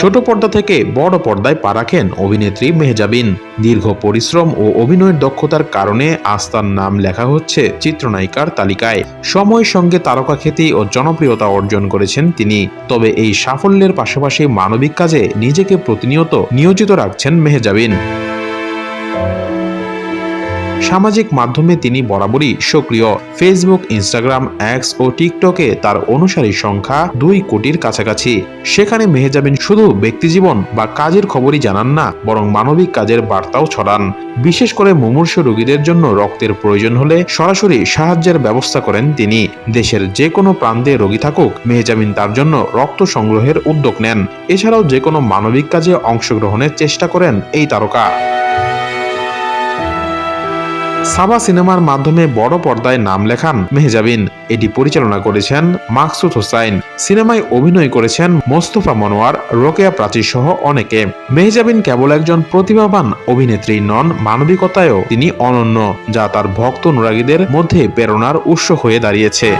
ছোট পর্দা থেকে বড় পর্দায় পা রাখেন অভিনেত্রী মেহজাবিন। দীর্ঘ পরিশ্রম ও অভিনয়ের দক্ষতার কারণে আস্তার নাম লেখা হচ্ছে চিত্রনায়িকার তালিকায়। সময়ের সঙ্গে তারকা খ্যাতি ও জনপ্রিয়তা অর্জন করেছেন তিনি। তবে এই সাফল্যের পাশাপাশি মানবিক কাজে নিজেকে প্রতিনিয়ত নিয়োজিত রাখছেন মেহজাবিন। সামাজিক মাধ্যমে তিনি বরাবরই সক্রিয়। ফেসবুক ইনস্টাগ্রাম অ্যাক্স ও টিকটকে তার অনুসারী সংখ্যা দুই কোটির কাছাকাছি। সেখানে মেহেজাবিন শুধু ব্যক্তিজীবন বা কাজের খবরই জানান না, বরং মানবিক কাজের বার্তাও ছড়ান। বিশেষ করে মুমূর্ষ রোগীদের জন্য রক্তের প্রয়োজন হলে সরাসরি সাহায্যের ব্যবস্থা করেন তিনি। দেশের যে কোনো প্রান্তে রোগী থাকুক, মেহজাবিন তার জন্য রক্ত সংগ্রহের উদ্যোগ নেন। এছাড়াও যে কোনো মানবিক কাজে অংশগ্রহণের চেষ্টা করেন এই তারকা। সাবা সিনেমার মাধ্যমে বড় পর্দায় নাম লেখান মেহজাবিন। এটি পরিচালনা করেছেন মাকসুদ হোসাইন। সিনেমায় অভিনয় করেছেন মোস্তফা মনোয়ার, রোকেয়া প্রাচীর সহ অনেকে। মেহজাবিন কেবল একজন প্রতিভাবান অভিনেত্রী নন, মানবিকতায়ও তিনি অনন্য, যা তার ভক্ত অনুরাগীদের মধ্যে প্রেরণার উৎস হয়ে দাঁড়িয়েছে।